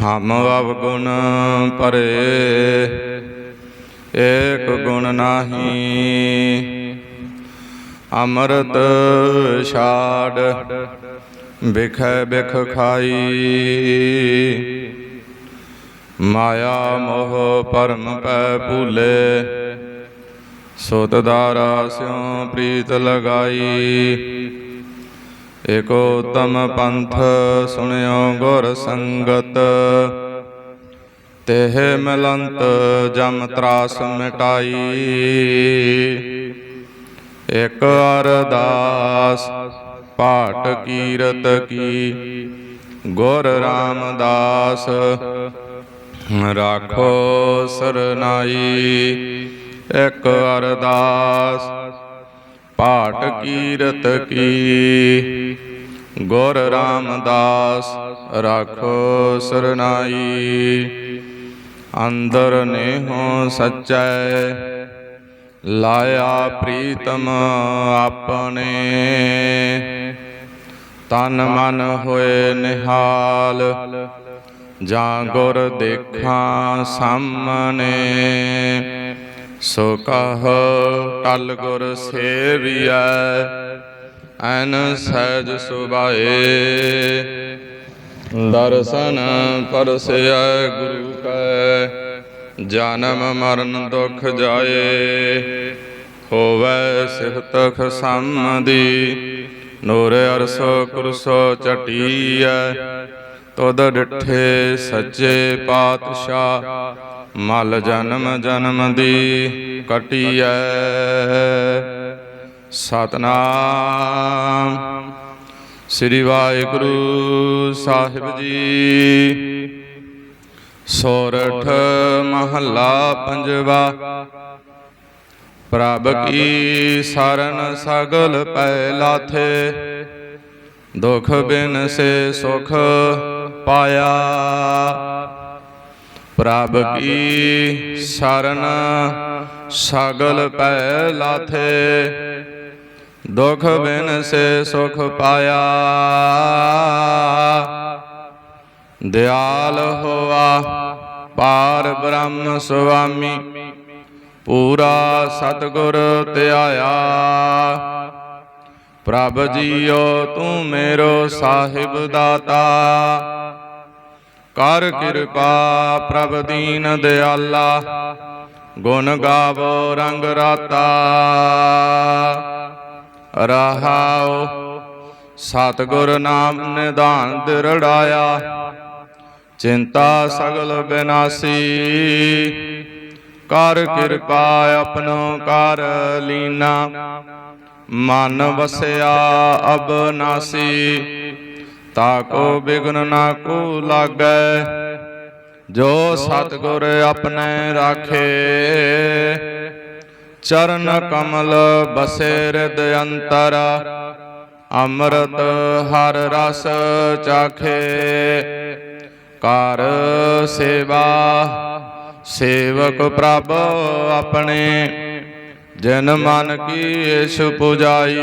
ਹਮ ਅਵਗੁਣ ਪਰੇ, ਏਕ ਗੁਣ ਨਾਹੀ। ਅੰਮ੍ਰਿਤ ਛਾੜ ਬਿਖੈ ਬਿਖ ਖਾਈ। ਮਾਇਆ ਮੋਹ ਪਰਮ ਪੈ ਭੂਲੇ ਸੋਤ ਦਾਰਾ ਸਿਉ ਪ੍ਰੀਤ ਲਗਾਈ। ਏਕੋ ਉਤਮ ਪੰਥ ਸੁਣਿਓ ਗੁਰ ਸੰਗਤ। ਤੇਹ ਮਲੰਤ ਜਮ ਤਰਾਸ ਮਿਟਾਈ। ਇਕ ਅਰਦਾਸ ਪਾਠ ਕੀਰਤ ਕੀ। ਗੁਰ ਰਾਮਦਾਸ ਰਾਖੋ ਸਰਨਾਈ। ਇਕ ਅਰਦਾਸ ਪਾਟ ਕੀਰਤ ਕੀ। ਗੁਰ ਰਾਮਦਾਸ ਰਾਖੋ ਸਰਨਾਈ। ਅੰਦਰ ਨੇਹੋ ਸਚੈ। ਲਾਇਆ ਪ੍ਰੀਤਮ ਆਪਣੇ। ਤਨ ਮਨ ਹੋਏ ਨਿਹਾਲ। ਜਾਂ ਗੁਰ ਦੇਖਾਂ ਸਾਹਮਣੇ। ਸੋ ਕਹ ਟਲ ਗੁਰ ਸੇਵੀਐ, ਐਨ ਸਹਿਜ ਸੁਭਾਏ। ਦਰਸ਼ਨ ਪਰਸਿਐ ਗੁਰੂ ਕੈ, ਜਨਮ ਮਰਨ ਦੁਖ ਜਾਏ। ਹੋਵੈ ਸਿਫਤਖ ਸੰਮਦੀ, ਨੂਰ ਅਰਸੋ ਕੁਰਸੋ ਚਟੀਐ ਤੁਧ ਡਿਠੇ ਸੱਚੇ ਪਾਤਸ਼ਾਹ ਮਲ ਜਨਮ ਜਨਮ ਦੀ ਕਟੀਐ। ਸਤਨਾਮ। ਸ੍ਰੀ ਵਾਹਿਗੁਰੂ ਸਾਹਿਬ ਜੀ। ਸੋਰਠ ਮਹੱਲਾ ਪੰਜਵਾ। ਪ੍ਰਭ ਕੀ ਸਰਨ ਸਗਲ ਪੈ ਲਾਥੇ ਦੁਖ ਬਿਨ ਸੇ ਸੁਖ ਪਾਇਆ। ਪ੍ਰਭ ਕੀ ਸਰਨ ਸਗਲ ਪੈ ਲਾਥੇ? ਦੁਖ ਬਿਨ ਸੇ ਸੁਖ ਪਾਇਆ। ਦਿਆਲ ਹੋਆ। ਪਾਰ ਬ੍ਰਹਮ ਸੁਆਮੀ। ਪੂਰਾ ਸਤਗੁਰ ਧਿਆਇਆ। ਪ੍ਰਭ ਜੀਓ ਤੂੰ ਮੇਰੋ ਸਾਹਿਬ ਦਾਤਾ। ਕਰ ਕਿਰਪਾ ਪ੍ਰਭ ਦੀਨ ਦਿਆਲਾ। ਗੁਣ ਗਾਵੋ ਰੰਗ ਰਾਤਾ। ਰਹਾਉ ਸਤਗੁਰ ਨਾਮ ਨਿਧਾਨ ਦਿਰੜਾਇਆ ਚਿੰਤਾ ਸਗਲ ਬਿਨਾਸੀ। ਕਰ ਕਿਰਪਾ ਆਪਣੋ ਕਰ ਲੀਨਾ। ਮਨ ਵਸਿਆ ਅਬਨਾਸੀ। ਤਾਕੋ ਬਿਗਨ ਨਾ ਕੋ ਲਾਗੈ। ਜੋ ਸਤਗੁਰ ਆਪਣੇ ਰਾਖੇ। ਚਰਨ ਕਮਲ ਬਸੇ ਹਿਰਦ ਅੰਤਰ। ਅੰਮ੍ਰਿਤ ਹਰ ਰਸ ਚਾਖੇ। ਕਰ ਸੇਵਾ, ਸੇਵਕ ਪ੍ਰਭ ਆਪਣੇ। ਜਨ ਮਨ ਕੀ ਇਛ ਪੁਜਾਈ।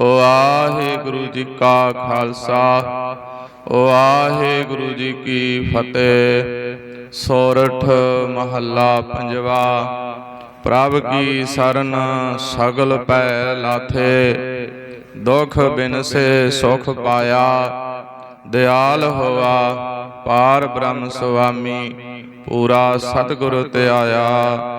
ਵਾਹਿਗੁਰੂ ਜੀ ਕਾ ਖਾਲਸਾ ਵਾਹਿਗੁਰੂ ਜੀ ਕੀ ਫਤਿਹ। ਸੋਰਠ ਮਹੱਲਾ ਪੰਜਵਾ, ਪ੍ਰਭ ਕੀ ਸਰਨ ਸਗਲ ਪੈ ਲਾਥੇ। ਦੁਖ ਬਿਨ ਸੇ ਸੁਖ ਪਾਇਆ, ਦਿਆਲ ਹੋਆ, ਪਾਰ ਬ੍ਰਹਮ ਸੁਆਮੀ, ਪੂਰਾ ਸਤਿਗੁਰ ਤੇ ਆਇਆ।